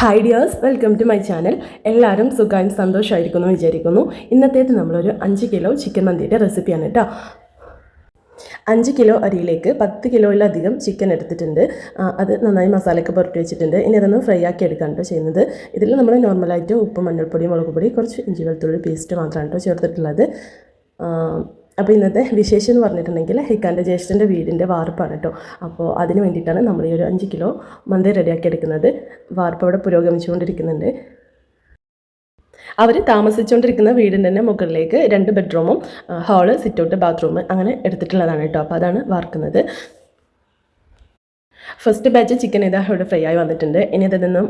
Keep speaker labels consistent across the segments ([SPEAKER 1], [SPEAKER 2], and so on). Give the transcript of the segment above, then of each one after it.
[SPEAKER 1] Hi dears welcome to my channel എല്ലാവരും സുഖമായും സന്തോഷമായിരിക്കുന്നു വിചാരിക്കുന്നു. ഇന്നത്തേത് നമ്മളൊരു അഞ്ച് കിലോ ചിക്കൻ മന്തിയുടെ റെസിപ്പിയാണ് കേട്ടോ. അഞ്ച് കിലോ അരിയിലേക്ക് പത്ത് കിലോയിലധികം ചിക്കൻ എടുത്തിട്ടുണ്ട്. അത് നന്നായി മസാലയൊക്കെ പുരട്ടി വെച്ചിട്ടുണ്ട്. ഇനി അതൊന്ന് ഫ്രൈ ആക്കി എടുക്കാൻ കേട്ടോ ചെയ്യുന്നത്. ഇതിൽ നമ്മൾ നോർമലായിട്ട് ഉപ്പ് മഞ്ഞൾപ്പൊടി മുളക് പൊടി കുറച്ച് ഇഞ്ചി വെളുത്തുള്ളി പേസ്റ്റ് മാത്രമാണ് കേട്ടോ ചേർത്തിട്ടുള്ളത്. അപ്പോൾ ഇന്നത്തെ വിശേഷം എന്ന് പറഞ്ഞിട്ടുണ്ടെങ്കിൽ ഹിക്കാന്റെ ജ്യേഷ്ഠന്റെ വീടിന്റെ വാർപ്പാണ് കേട്ടോ. അപ്പോൾ അതിന് വേണ്ടിയിട്ടാണ് നമ്മൾ ഈ ഒരു അഞ്ച് കിലോ മന്തി റെഡിയാക്കി എടുക്കുന്നത്. വാർപ്പ് അവിടെ പുരോഗമിച്ചുകൊണ്ടിരിക്കുന്നുണ്ട്. അവർ താമസിച്ചുകൊണ്ടിരിക്കുന്ന വീടിന്റെ തന്നെ മുകളിലേക്ക് രണ്ട് ബെഡ്റൂമും ഹാൾ സിറ്റൗട്ട് ബാത്റൂം അങ്ങനെ എടുത്തിട്ടുള്ളതാണ് കേട്ടോ. അപ്പോൾ അതാണ് വാർക്കുന്നത്. ഫസ്റ്റ് ബാച്ച് ചിക്കൻ ഇതാ ഇവിടെ ഫ്രൈ ആയി വന്നിട്ടുണ്ട്. ഇനി അതിൽ നിന്നും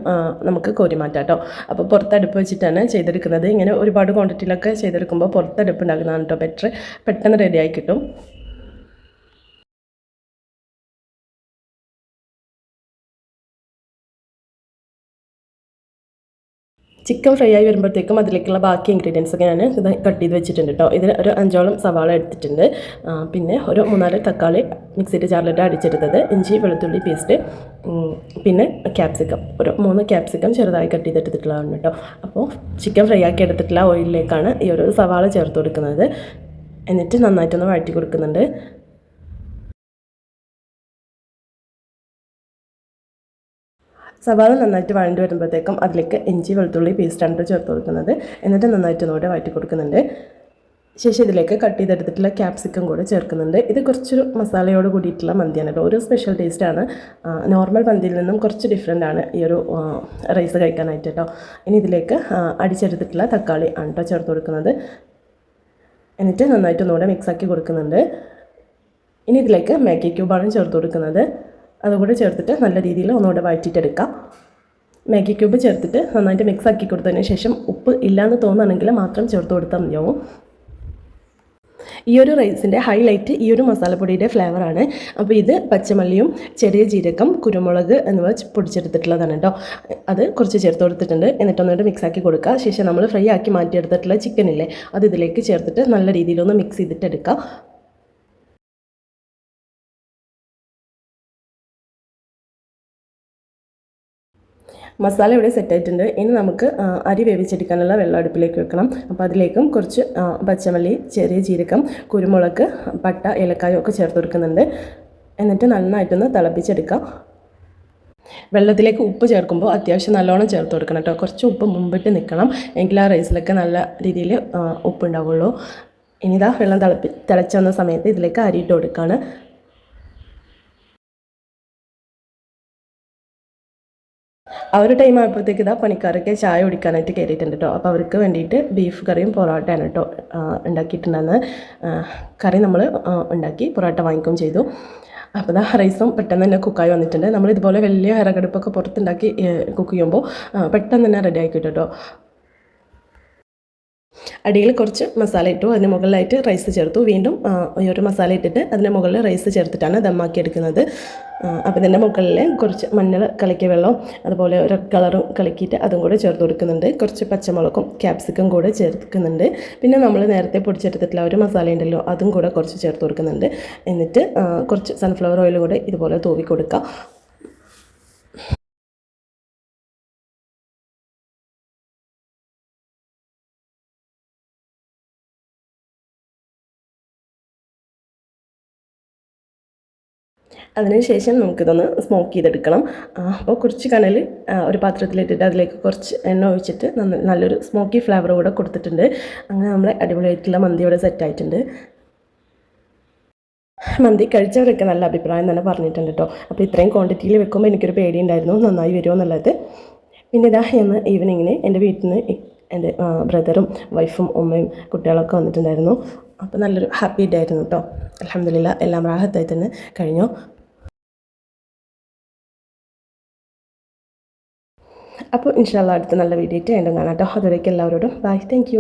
[SPEAKER 1] നമുക്ക് കോരി മാറ്റാം കേട്ടോ അപ്പോൾ പുറത്ത് അടുപ്പ് വെച്ചിട്ടാണ് ചെയ്തെടുക്കുന്നത്. ഇങ്ങനെ ഒരുപാട് ക്വാണ്ടിറ്റിയിലൊക്കെ ചെയ്തെടുക്കുമ്പോൾ പുറത്ത് അടുപ്പ് ഉണ്ടാക്കുന്നതാണ് കേട്ടോ ബെറ്റർ പെട്ടെന്ന് റെഡിയായി കിട്ടും. ചിക്കൻ ഫ്രൈ ആയി വരുമ്പോഴത്തേക്കും അതിലേക്കുള്ള ബാക്കി ഇൻഗ്രീഡിയൻസ് ഒക്കെ ഞാൻ ഇത് കട്ട് ചെയ്ത് വെച്ചിട്ടുണ്ട് കേട്ടോ ഇതിൽ ഒരു അഞ്ചോളം സവാള എടുത്തിട്ടുണ്ട്. പിന്നെ ഒരു മൂന്നാൽ തക്കാളി മിക്സിയുടെ ജാറിലിട്ട് അടിച്ചെടുത്തത്. ഇഞ്ചി വെളുത്തുള്ളി പേസ്റ്റ് പിന്നെ ക്യാപ്സിക്കം ഒരു മൂന്ന് ക്യാപ്സിക്കം ചെറുതായി കട്ട് ചെയ്തെടുത്തിട്ടുള്ളതാണ് കേട്ടോ അപ്പോൾ ചിക്കൻ ഫ്രൈ ആക്കി എടുത്തിട്ടുള്ള ഓയിലിലേക്കാണ് ഈ ഒരു സവാള ചേർത്ത് കൊടുക്കുന്നത്. എന്നിട്ട് നന്നായിട്ടൊന്ന് വഴറ്റി കൊടുക്കുന്നുണ്ട്. സവാള നന്നായിട്ട് വഴണ്ടി വരുമ്പോഴത്തേക്കും അതിലേക്ക് ഇഞ്ചി വെളുത്തുള്ളി പേസ്റ്റാണ് കേട്ടോ ചേർത്ത് കൊടുക്കുന്നത്. എന്നിട്ട് നന്നായിട്ട് ഒന്നുകൂടെ വഴറ്റി കൊടുക്കുന്നുണ്ട്. ശേഷം ഇതിലേക്ക് കട്ട് ചെയ്തെടുത്തിട്ടുള്ള ക്യാപ്സിക്കം കൂടെ ചേർക്കുന്നുണ്ട്. ഇത് കുറച്ചൊരു മസാലയോട് കൂടിയിട്ടുള്ള മന്തിയാണ് കേട്ടോ. ഒരു സ്പെഷ്യൽ ടേസ്റ്റാണ് നോർമൽ മന്തിയിൽ നിന്നും കുറച്ച് ഡിഫറെന്റ് ആണ് ഈ ഒരു റൈസ് കഴിക്കാനായിട്ട് കേട്ടോ. ഇനി ഇതിലേക്ക് അടിച്ചെടുത്തിട്ടുള്ള തക്കാളി ആണ് കേട്ടോ ചേർത്ത് കൊടുക്കുന്നത്. എന്നിട്ട് നന്നായിട്ട് ഒന്നുകൂടെ മിക്സാക്കി കൊടുക്കുന്നുണ്ട്. ഇനി ഇതിലേക്ക് മാഗി ക്യൂബാണ് ചേർത്ത് കൊടുക്കുന്നത്. അതുകൂടെ ചേർത്തിട്ട് നല്ല രീതിയിൽ ഒന്നുകൂടെ വഴറ്റിയിട്ടെടുക്കാം. മാഗി ക്യൂബ് ചേർത്തിട്ട് നന്നായിട്ട് മിക്സ് ആക്കി കൊടുത്തതിന് ശേഷം ഉപ്പ് ഇല്ലയെന്ന് തോന്നുകയാണെങ്കിൽ മാത്രം ചേർത്ത് കൊടുത്താൽ മതിയാവും. ഈ ഒരു റൈസിന്റെ ഹൈലൈറ്റ് ഈ ഒരു മസാലപ്പൊടിയുടെ ഫ്ലേവറാണ്. അപ്പോൾ ഇത് പച്ചമല്ലിയും ചെറിയ ജീരകം കുരുമുളക് എന്നിവ പൊടിച്ചെടുത്തിട്ടുള്ളതാണ് കേട്ടോ. അത് കുറച്ച് ചേർത്ത് കൊടുത്തിട്ടുണ്ട്. എന്നിട്ട് ഒന്നുകൂടെ മിക്സ് ആക്കി കൊടുക്കുക. ശേഷം നമ്മൾ ഫ്രൈ ആക്കി മാറ്റിയെടുത്തിട്ടുള്ള ചിക്കനില്ലേ അത് ഇതിലേക്ക് ചേർത്തിട്ട് നല്ല രീതിയിലൊന്ന് മിക്സ് ചെയ്തിട്ട് മസാല ഇവിടെ സെറ്റ് ആയിട്ടുണ്ട്. ഇനി നമുക്ക് അരി വേവിച്ചെടുക്കാനുള്ള വെള്ളം അടുപ്പിലേക്ക് വെക്കണം. അപ്പോൾ അതിലേക്കും കുറച്ച് പച്ചമല്ലി ചെറിയ ജീരകം കുരുമുളക് പട്ട ഏലക്കായ ഒക്കെ ചേർത്ത് കൊടുക്കുന്നുണ്ട്. എന്നിട്ട് നന്നായിട്ടൊന്ന് തിളപ്പിച്ചെടുക്കാം. വെള്ളത്തിലേക്ക് ഉപ്പ് ചേർക്കുമ്പോൾ അത്യാവശ്യം നല്ലോണം ചേർത്ത് കൊടുക്കണം കേട്ടോ. കുറച്ച് ഉപ്പ് മുമ്പിട്ട് നിൽക്കണം. എങ്കിൽ ആ റൈസിലൊക്കെ നല്ല രീതിയിൽ ഉപ്പ് ഉണ്ടാവുള്ളൂ ഇനി ഇതാ വെള്ളം തിളപ്പി തിളച്ച് വന്ന സമയത്ത് ഇതിലേക്ക് അരിയിട്ട് കൊടുക്കുകയാണ് ആ ഒരു ടൈം ആയപ്പോഴത്തേക്ക് ഇതാ പണിക്കാരൊക്കെ ചായ കുടിക്കാനായിട്ട് കയറിയിട്ടുണ്ട് കേട്ടോ അപ്പോൾ അവർക്ക് വേണ്ടിയിട്ട് ബീഫ് കറിയും പൊറോട്ടയാണ് കേട്ടോ ഉണ്ടാക്കിയിട്ടുണ്ടെന്ന് കറി നമ്മൾ ഉണ്ടാക്കി പൊറോട്ട വാങ്ങിക്കുകയും ചെയ്തു. അപ്പോൾ ഇതാ റൈസും പെട്ടെന്ന് തന്നെ കുക്കായി വന്നിട്ടുണ്ട്. നമ്മൾ ഇതുപോലെ വലിയ വിറകടുപ്പൊക്കെ പുറത്തുണ്ടാക്കി കുക്ക് ചെയ്യുമ്പോൾ പെട്ടെന്ന് തന്നെ റെഡി ആക്കി കേട്ടോ അടിയിൽ കുറച്ച് മസാല ഇട്ടു അതിന് മുകളിലായിട്ട് റൈസ് ചേർത്തു. വീണ്ടും ഒരു മസാല ഇട്ടിട്ട് അതിന്റെ മുകളിൽ റൈസ് ചേർത്തിട്ടാണ് ദമ്മാക്കി എടുക്കുന്നത്. അപ്പോൾ ഇതിന്റെ മുകളിൽ കുറച്ച് മഞ്ഞൾ കളിക്കുക വെള്ളം അതുപോലെ ഒരു കളറും കളിക്കിയിട്ട് അതും കൂടെ ചേർത്ത് കൊടുക്കുന്നുണ്ട്. കുറച്ച് പച്ചമുളകും ക്യാപ്സിക്കും കൂടെ ചേർക്കുന്നുണ്ട്. പിന്നെ നമ്മൾ നേരത്തെ പൊടിച്ചെടുത്തിട്ടുള്ള ഒരു മസാല ഉണ്ടല്ലോ അതും കൂടെ കുറച്ച് ചേർത്ത് കൊടുക്കുന്നുണ്ട്. എന്നിട്ട് കുറച്ച് സൺഫ്ലവർ ഓയിൽ കൂടെ ഇതുപോലെ തൂവി കൊടുക്കുക അതിനുശേഷം നമുക്കിതൊന്ന് സ്മോക്ക് ചെയ്തെടുക്കണം. അപ്പോൾ കുറച്ച് കനൽ ഒരു പാത്രത്തിലിട്ടിട്ട് അതിലേക്ക് കുറച്ച് എണ്ണ ഒഴിച്ചിട്ട് നല്ലൊരു സ്മോക്കി ഫ്ലേവർ കൂടെ കൊടുത്തിട്ടുണ്ട്. അങ്ങനെ നമ്മുടെ അടിപൊളിയായിട്ടുള്ള മന്തി ഇവിടെ സെറ്റ് ആയിട്ടുണ്ട്. മന്തി കഴിച്ചവരൊക്കെ നല്ല അഭിപ്രായം തന്നെ പറഞ്ഞിട്ടുണ്ട് കേട്ടോ അപ്പോൾ ഇത്രയും ക്വാണ്ടിറ്റിയിൽ വെക്കുമ്പോൾ എനിക്കൊരു പേടിയുണ്ടായിരുന്നു. നന്നായി വരുമോ എന്നുള്ളത്. പിന്നെ ഇതാ ഇന്ന് ഈവനിങ്ങിന് എന്റെ വീട്ടിൽ നിന്ന് എന്റെ ബ്രദറും വൈഫും ഉമ്മയും കുട്ടികളൊക്കെ വന്നിട്ടുണ്ടായിരുന്നു. അപ്പോൾ നല്ലൊരു ഹാപ്പി ഡേ ആയിരുന്നു കേട്ടോ അലഹമില്ല എല്ലാം റാഹത്തായി തന്നെ കഴിഞ്ഞു. അപ്പോൾ ഇൻഷാല്ല അടുത്ത നല്ല വീഡിയോ ആയിട്ട് വീണ്ടും കാണാം കേട്ടോ. അതുവരേക്കും എല്ലാവരോടും ബൈ താങ്ക്